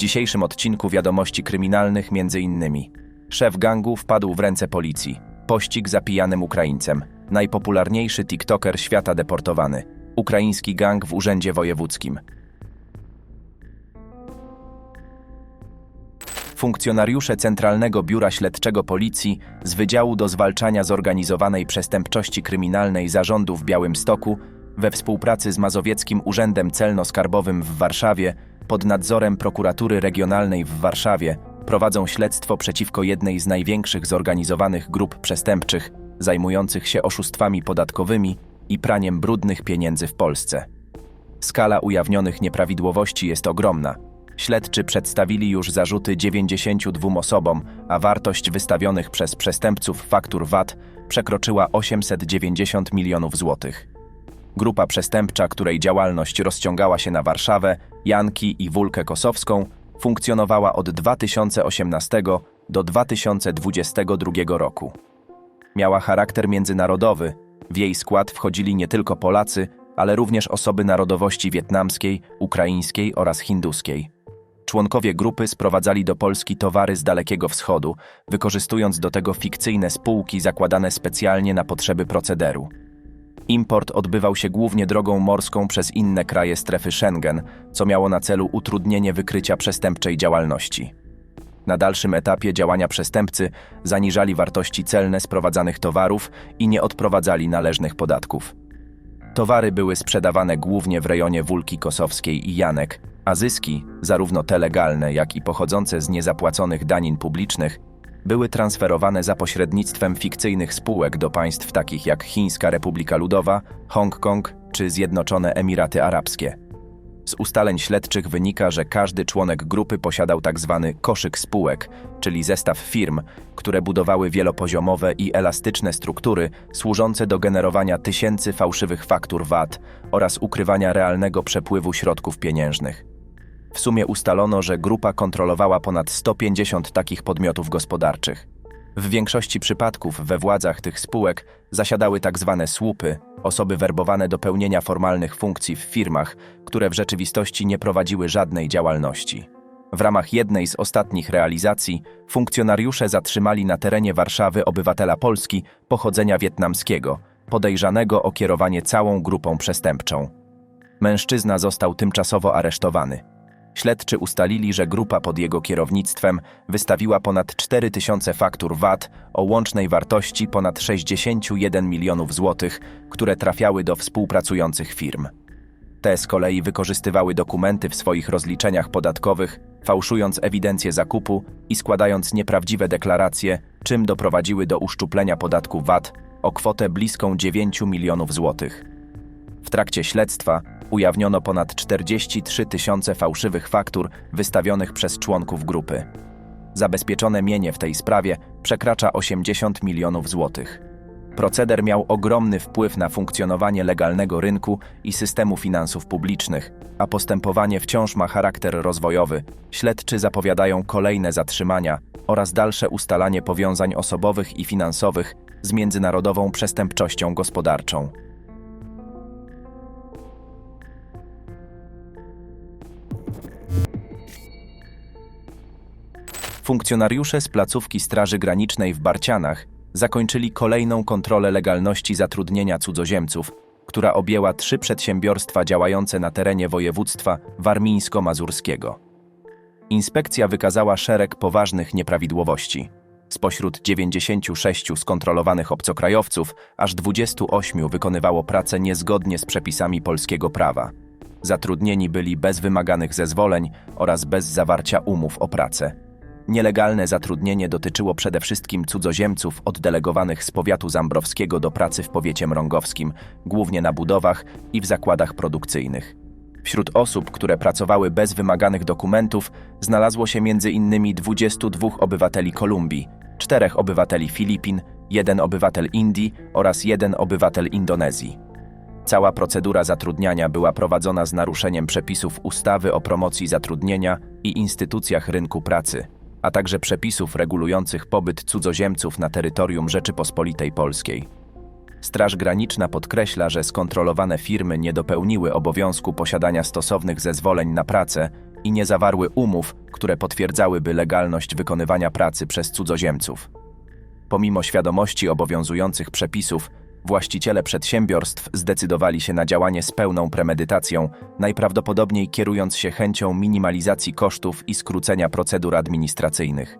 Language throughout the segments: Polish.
dzisiejszym odcinku wiadomości kryminalnych między innymi. Szef gangu wpadł w ręce policji, pościg za pijanym Ukraińcem, najpopularniejszy TikToker świata deportowany, ukraiński gang w urzędzie wojewódzkim. Funkcjonariusze Centralnego Biura Śledczego Policji z Wydziału do Zwalczania Zorganizowanej Przestępczości Kryminalnej Zarządu w Białymstoku we współpracy z Mazowieckim Urzędem Celno-Skarbowym w Warszawie pod nadzorem Prokuratury Regionalnej w Warszawie prowadzą śledztwo przeciwko jednej z największych zorganizowanych grup przestępczych zajmujących się oszustwami podatkowymi i praniem brudnych pieniędzy w Polsce. Skala ujawnionych nieprawidłowości jest ogromna. Śledczy przedstawili już zarzuty 92 osobom, a wartość wystawionych przez przestępców faktur VAT przekroczyła 890 milionów złotych. Grupa przestępcza, której działalność rozciągała się na Warszawę, Janki i Wólkę Kosowską, funkcjonowała od 2018 do 2022 roku. Miała charakter międzynarodowy, w jej skład wchodzili nie tylko Polacy, ale również osoby narodowości wietnamskiej, ukraińskiej oraz hinduskiej. Członkowie grupy sprowadzali do Polski towary z Dalekiego Wschodu, wykorzystując do tego fikcyjne spółki zakładane specjalnie na potrzeby procederu. Import odbywał się głównie drogą morską przez inne kraje strefy Schengen, co miało na celu utrudnienie wykrycia przestępczej działalności. Na dalszym etapie działania przestępcy zaniżali wartości celne sprowadzanych towarów i nie odprowadzali należnych podatków. Towary były sprzedawane głównie w rejonie Wólki Kosowskiej i Janek, a zyski, zarówno te legalne, jak i pochodzące z niezapłaconych danin publicznych, były transferowane za pośrednictwem fikcyjnych spółek do państw takich jak Chińska Republika Ludowa, Hongkong czy Zjednoczone Emiraty Arabskie. Z ustaleń śledczych wynika, że każdy członek grupy posiadał tzw. koszyk spółek, czyli zestaw firm, które budowały wielopoziomowe i elastyczne struktury służące do generowania tysięcy fałszywych faktur VAT oraz ukrywania realnego przepływu środków pieniężnych. W sumie ustalono, że grupa kontrolowała ponad 150 takich podmiotów gospodarczych. W większości przypadków we władzach tych spółek zasiadały tak zwane słupy, osoby werbowane do pełnienia formalnych funkcji w firmach, które w rzeczywistości nie prowadziły żadnej działalności. W ramach jednej z ostatnich realizacji funkcjonariusze zatrzymali na terenie Warszawy obywatela Polski pochodzenia wietnamskiego, podejrzanego o kierowanie całą grupą przestępczą. Mężczyzna został tymczasowo aresztowany. Śledczy ustalili, że grupa pod jego kierownictwem wystawiła ponad 4000 faktur VAT o łącznej wartości ponad 61 milionów złotych, które trafiały do współpracujących firm. Te z kolei wykorzystywały dokumenty w swoich rozliczeniach podatkowych, fałszując ewidencję zakupu i składając nieprawdziwe deklaracje, czym doprowadziły do uszczuplenia podatku VAT o kwotę bliską 9 milionów złotych. W trakcie śledztwa ujawniono ponad 43 tysiące fałszywych faktur wystawionych przez członków grupy. Zabezpieczone mienie w tej sprawie przekracza 80 milionów złotych. Proceder miał ogromny wpływ na funkcjonowanie legalnego rynku i systemu finansów publicznych, a postępowanie wciąż ma charakter rozwojowy. Śledczy zapowiadają kolejne zatrzymania oraz dalsze ustalanie powiązań osobowych i finansowych z międzynarodową przestępczością gospodarczą. Funkcjonariusze z placówki Straży Granicznej w Barcianach zakończyli kolejną kontrolę legalności zatrudnienia cudzoziemców, która objęła trzy przedsiębiorstwa działające na terenie województwa warmińsko-mazurskiego. Inspekcja wykazała szereg poważnych nieprawidłowości. Spośród 96 skontrolowanych obcokrajowców, aż 28 wykonywało pracę niezgodnie z przepisami polskiego prawa. Zatrudnieni byli bez wymaganych zezwoleń oraz bez zawarcia umów o pracę. Nielegalne zatrudnienie dotyczyło przede wszystkim cudzoziemców oddelegowanych z powiatu zambrowskiego do pracy w powiecie mrągowskim, głównie na budowach i w zakładach produkcyjnych. Wśród osób, które pracowały bez wymaganych dokumentów, znalazło się m.in. 22 obywateli Kolumbii, czterech obywateli Filipin, jeden obywatel Indii oraz jeden obywatel Indonezji. Cała procedura zatrudniania była prowadzona z naruszeniem przepisów ustawy o promocji zatrudnienia i instytucjach rynku pracy a także przepisów regulujących pobyt cudzoziemców na terytorium Rzeczypospolitej Polskiej. Straż Graniczna podkreśla, że skontrolowane firmy nie dopełniły obowiązku posiadania stosownych zezwoleń na pracę i nie zawarły umów, które potwierdzałyby legalność wykonywania pracy przez cudzoziemców. Pomimo świadomości obowiązujących przepisów, właściciele przedsiębiorstw zdecydowali się na działanie z pełną premedytacją, najprawdopodobniej kierując się chęcią minimalizacji kosztów i skrócenia procedur administracyjnych.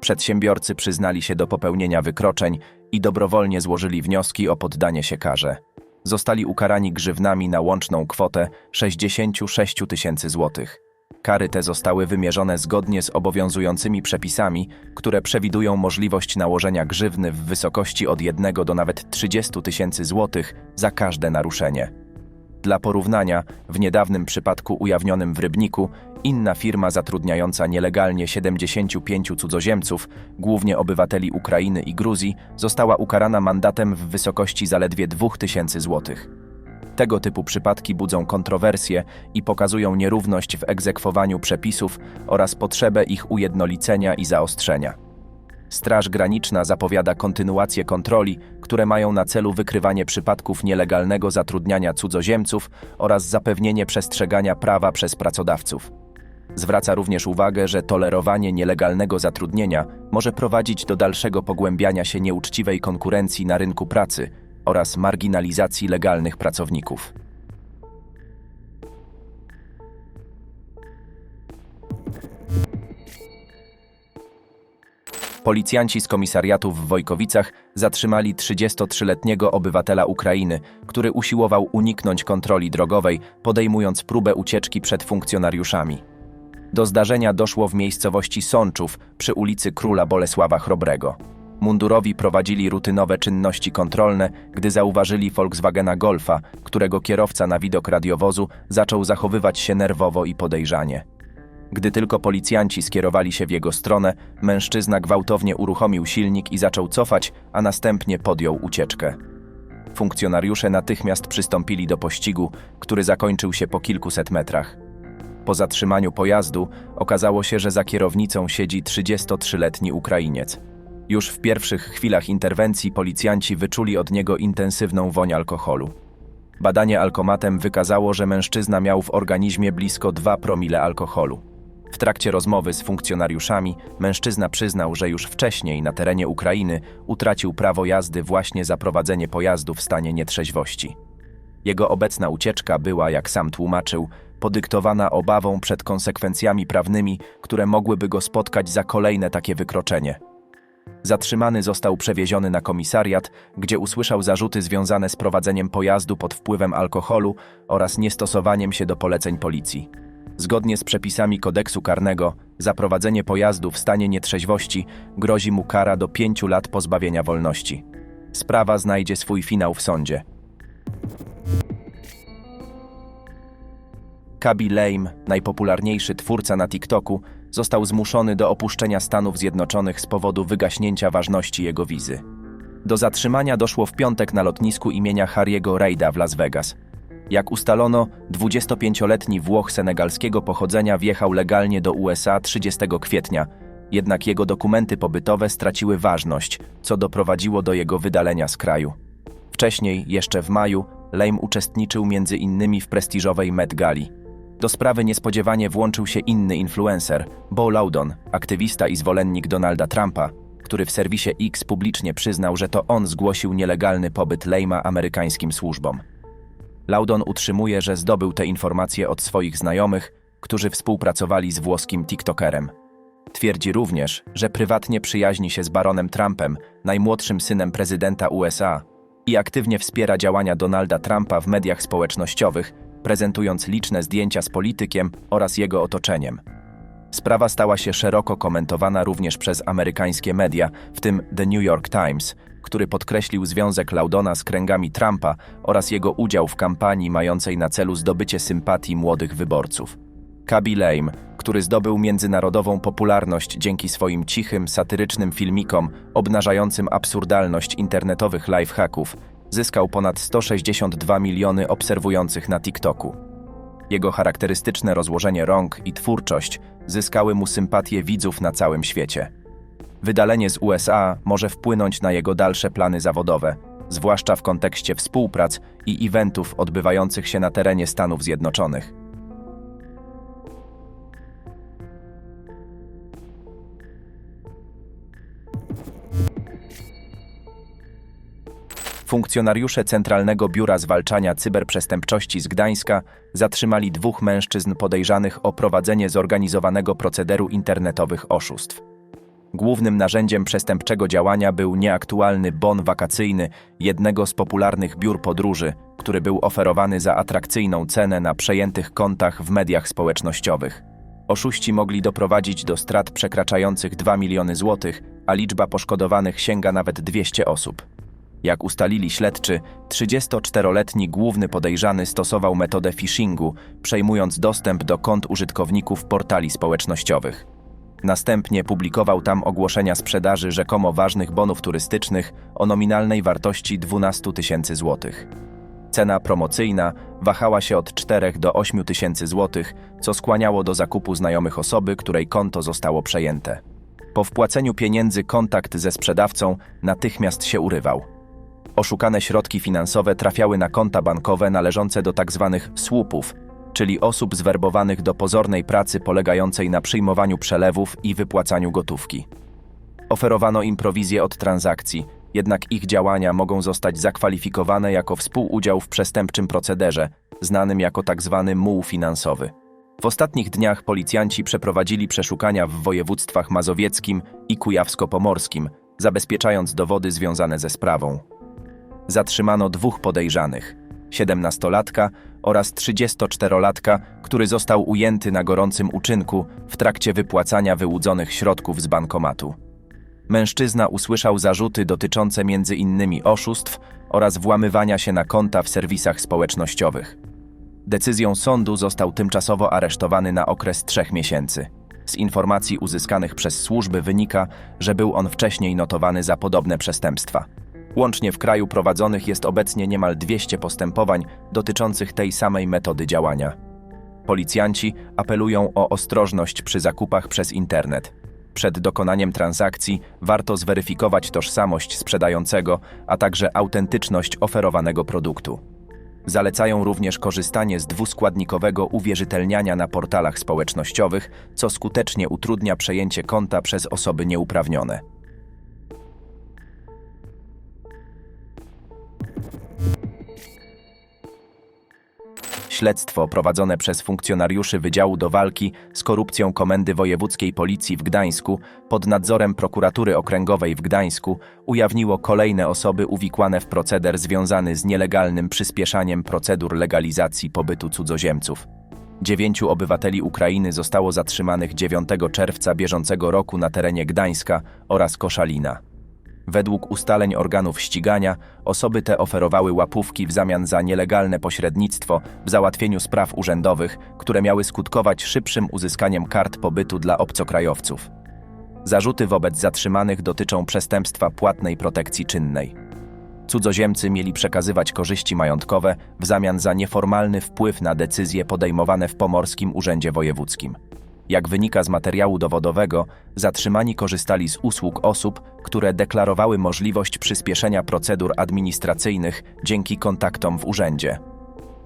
Przedsiębiorcy przyznali się do popełnienia wykroczeń i dobrowolnie złożyli wnioski o poddanie się karze. Zostali ukarani grzywnami na łączną kwotę 66 tysięcy złotych. Kary te zostały wymierzone zgodnie z obowiązującymi przepisami, które przewidują możliwość nałożenia grzywny w wysokości od 1 do nawet 30 tysięcy złotych za każde naruszenie. Dla porównania, w niedawnym przypadku ujawnionym w Rybniku, inna firma zatrudniająca nielegalnie 75 cudzoziemców, głównie obywateli Ukrainy i Gruzji, została ukarana mandatem w wysokości zaledwie 2000 złotych. Tego typu przypadki budzą kontrowersje i pokazują nierówność w egzekwowaniu przepisów oraz potrzebę ich ujednolicenia i zaostrzenia. Straż Graniczna zapowiada kontynuację kontroli, które mają na celu wykrywanie przypadków nielegalnego zatrudniania cudzoziemców oraz zapewnienie przestrzegania prawa przez pracodawców. Zwraca również uwagę, że tolerowanie nielegalnego zatrudnienia może prowadzić do dalszego pogłębiania się nieuczciwej konkurencji na rynku pracy oraz marginalizacji legalnych pracowników. Policjanci z komisariatu w Wojkowicach zatrzymali 33-letniego obywatela Ukrainy, który usiłował uniknąć kontroli drogowej, podejmując próbę ucieczki przed funkcjonariuszami. Do zdarzenia doszło w miejscowości Sączów przy ulicy Króla Bolesława Chrobrego. Mundurowi prowadzili rutynowe czynności kontrolne, gdy zauważyli Volkswagena Golfa, którego kierowca na widok radiowozu zaczął zachowywać się nerwowo i podejrzanie. Gdy tylko policjanci skierowali się w jego stronę, mężczyzna gwałtownie uruchomił silnik i zaczął cofać, a następnie podjął ucieczkę. Funkcjonariusze natychmiast przystąpili do pościgu, który zakończył się po kilkuset metrach. Po zatrzymaniu pojazdu okazało się, że za kierownicą siedzi 33-letni Ukrainiec. Już w pierwszych chwilach interwencji policjanci wyczuli od niego intensywną woń alkoholu. Badanie alkomatem wykazało, że mężczyzna miał w organizmie blisko 2 promile alkoholu. W trakcie rozmowy z funkcjonariuszami mężczyzna przyznał, że już wcześniej na terenie Ukrainy utracił prawo jazdy właśnie za prowadzenie pojazdu w stanie nietrzeźwości. Jego obecna ucieczka była, jak sam tłumaczył, podyktowana obawą przed konsekwencjami prawnymi, które mogłyby go spotkać za kolejne takie wykroczenie. Zatrzymany został przewieziony na komisariat, gdzie usłyszał zarzuty związane z prowadzeniem pojazdu pod wpływem alkoholu oraz niestosowaniem się do poleceń policji. Zgodnie z przepisami kodeksu karnego, za prowadzenie pojazdu w stanie nietrzeźwości grozi mu kara do pięciu lat pozbawienia wolności. Sprawa znajdzie swój finał w sądzie. Kabi Lame, najpopularniejszy twórca na TikToku, został zmuszony do opuszczenia Stanów Zjednoczonych z powodu wygaśnięcia ważności jego wizy. Do zatrzymania doszło w piątek na lotnisku imienia Harry'ego Reida w Las Vegas. Jak ustalono, 25-letni Włoch senegalskiego pochodzenia wjechał legalnie do USA 30 kwietnia, jednak jego dokumenty pobytowe straciły ważność, co doprowadziło do jego wydalenia z kraju. Wcześniej, jeszcze w maju, Lame uczestniczył między innymi w prestiżowej Met Gali. Do sprawy niespodziewanie włączył się inny influencer, Bo Loudon, aktywista i zwolennik Donalda Trumpa, który w serwisie X publicznie przyznał, że to on zgłosił nielegalny pobyt Lejma amerykańskim służbom. Laudon utrzymuje, że zdobył te informacje od swoich znajomych, którzy współpracowali z włoskim TikTokerem. Twierdzi również, że prywatnie przyjaźni się z baronem Trumpem, najmłodszym synem prezydenta USA, i aktywnie wspiera działania Donalda Trumpa w mediach społecznościowych, prezentując liczne zdjęcia z politykiem oraz jego otoczeniem. Sprawa stała się szeroko komentowana również przez amerykańskie media, w tym The New York Times, który podkreślił związek Laudona z kręgami Trumpa oraz jego udział w kampanii mającej na celu zdobycie sympatii młodych wyborców. Kabi Lame, który zdobył międzynarodową popularność dzięki swoim cichym, satyrycznym filmikom obnażającym absurdalność internetowych lifehacków, zyskał ponad 162 miliony obserwujących na TikToku. Jego charakterystyczne rozłożenie rąk i twórczość zyskały mu sympatię widzów na całym świecie. Wydalenie z USA może wpłynąć na jego dalsze plany zawodowe, zwłaszcza w kontekście współprac i eventów odbywających się na terenie Stanów Zjednoczonych. Funkcjonariusze Centralnego Biura Zwalczania Cyberprzestępczości z Gdańska zatrzymali dwóch mężczyzn podejrzanych o prowadzenie zorganizowanego procederu internetowych oszustw. Głównym narzędziem przestępczego działania był nieaktualny bon wakacyjny jednego z popularnych biur podróży, który był oferowany za atrakcyjną cenę na przejętych kontach w mediach społecznościowych. Oszuści mogli doprowadzić do strat przekraczających 2 miliony złotych, a liczba poszkodowanych sięga nawet 200 osób. Jak ustalili śledczy, 34-letni główny podejrzany stosował metodę phishingu, przejmując dostęp do kont użytkowników portali społecznościowych. Następnie publikował tam ogłoszenia sprzedaży rzekomo ważnych bonów turystycznych o nominalnej wartości 12 tysięcy złotych. Cena promocyjna wahała się od 4 do 8 tysięcy złotych, co skłaniało do zakupu znajomych osoby, której konto zostało przejęte. Po wpłaceniu pieniędzy kontakt ze sprzedawcą natychmiast się urywał. Oszukane środki finansowe trafiały na konta bankowe należące do tzw. słupów, czyli osób zwerbowanych do pozornej pracy polegającej na przyjmowaniu przelewów i wypłacaniu gotówki. Oferowano im prowizję od transakcji, jednak ich działania mogą zostać zakwalifikowane jako współudział w przestępczym procederze, znanym jako tzw. muł finansowy. W ostatnich dniach policjanci przeprowadzili przeszukania w województwach mazowieckim i kujawsko-pomorskim, zabezpieczając dowody związane ze sprawą. Zatrzymano dwóch podejrzanych: 17-latka oraz 34-latka, który został ujęty na gorącym uczynku w trakcie wypłacania wyłudzonych środków z bankomatu. Mężczyzna usłyszał zarzuty dotyczące m.in. oszustw oraz włamywania się na konta w serwisach społecznościowych. Decyzją sądu został tymczasowo aresztowany na okres trzech miesięcy. Z informacji uzyskanych przez służby wynika, że był on wcześniej notowany za podobne przestępstwa. Łącznie w kraju prowadzonych jest obecnie niemal 200 postępowań dotyczących tej samej metody działania. Policjanci apelują o ostrożność przy zakupach przez internet. Przed dokonaniem transakcji warto zweryfikować tożsamość sprzedającego, a także autentyczność oferowanego produktu. Zalecają również korzystanie z dwuskładnikowego uwierzytelniania na portalach społecznościowych, co skutecznie utrudnia przejęcie konta przez osoby nieuprawnione. Śledztwo prowadzone przez funkcjonariuszy Wydziału do Walki z Korupcją Komendy Wojewódzkiej Policji w Gdańsku pod nadzorem Prokuratury Okręgowej w Gdańsku ujawniło kolejne osoby uwikłane w proceder związany z nielegalnym przyspieszaniem procedur legalizacji pobytu cudzoziemców. Dziewięciu obywateli Ukrainy zostało zatrzymanych 9 czerwca bieżącego roku na terenie Gdańska oraz Koszalina. Według ustaleń organów ścigania, osoby te oferowały łapówki w zamian za nielegalne pośrednictwo w załatwieniu spraw urzędowych, które miały skutkować szybszym uzyskaniem kart pobytu dla obcokrajowców. Zarzuty wobec zatrzymanych dotyczą przestępstwa płatnej protekcji czynnej. Cudzoziemcy mieli przekazywać korzyści majątkowe w zamian za nieformalny wpływ na decyzje podejmowane w Pomorskim Urzędzie Wojewódzkim. Jak wynika z materiału dowodowego, zatrzymani korzystali z usług osób, które deklarowały możliwość przyspieszenia procedur administracyjnych dzięki kontaktom w urzędzie.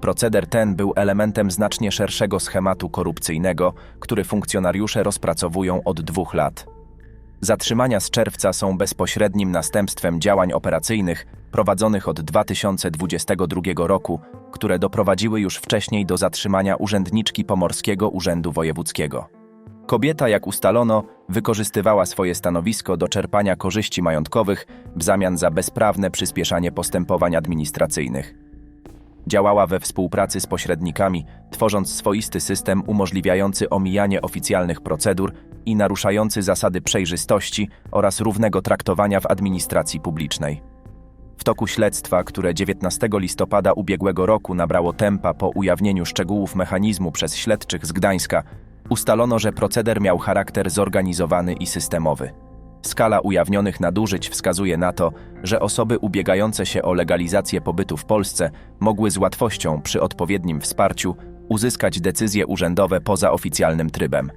Proceder ten był elementem znacznie szerszego schematu korupcyjnego, który funkcjonariusze rozpracowują od dwóch lat. Zatrzymania z czerwca są bezpośrednim następstwem działań operacyjnych prowadzonych od 2022 roku, które doprowadziły już wcześniej do zatrzymania urzędniczki Pomorskiego Urzędu Wojewódzkiego. Kobieta, jak ustalono, wykorzystywała swoje stanowisko do czerpania korzyści majątkowych w zamian za bezprawne przyspieszanie postępowań administracyjnych. Działała we współpracy z pośrednikami, tworząc swoisty system umożliwiający omijanie oficjalnych procedur i naruszający zasady przejrzystości oraz równego traktowania w administracji publicznej. W toku śledztwa, które 19 listopada ubiegłego roku nabrało tempa po ujawnieniu szczegółów mechanizmu przez śledczych z Gdańska, ustalono, że proceder miał charakter zorganizowany i systemowy. Skala ujawnionych nadużyć wskazuje na to, że osoby ubiegające się o legalizację pobytu w Polsce mogły z łatwością, przy odpowiednim wsparciu, uzyskać decyzje urzędowe poza oficjalnym trybem.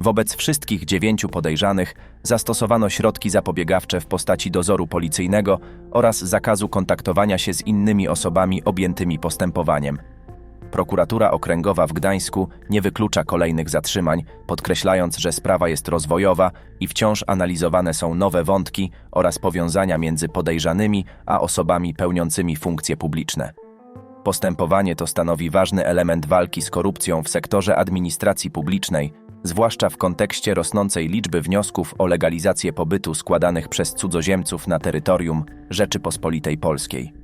Wobec wszystkich dziewięciu podejrzanych zastosowano środki zapobiegawcze w postaci dozoru policyjnego oraz zakazu kontaktowania się z innymi osobami objętymi postępowaniem. Prokuratura okręgowa w Gdańsku nie wyklucza kolejnych zatrzymań, podkreślając, że sprawa jest rozwojowa i wciąż analizowane są nowe wątki oraz powiązania między podejrzanymi a osobami pełniącymi funkcje publiczne. Postępowanie to stanowi ważny element walki z korupcją w sektorze administracji publicznej, zwłaszcza w kontekście rosnącej liczby wniosków o legalizację pobytu składanych przez cudzoziemców na terytorium Rzeczypospolitej Polskiej.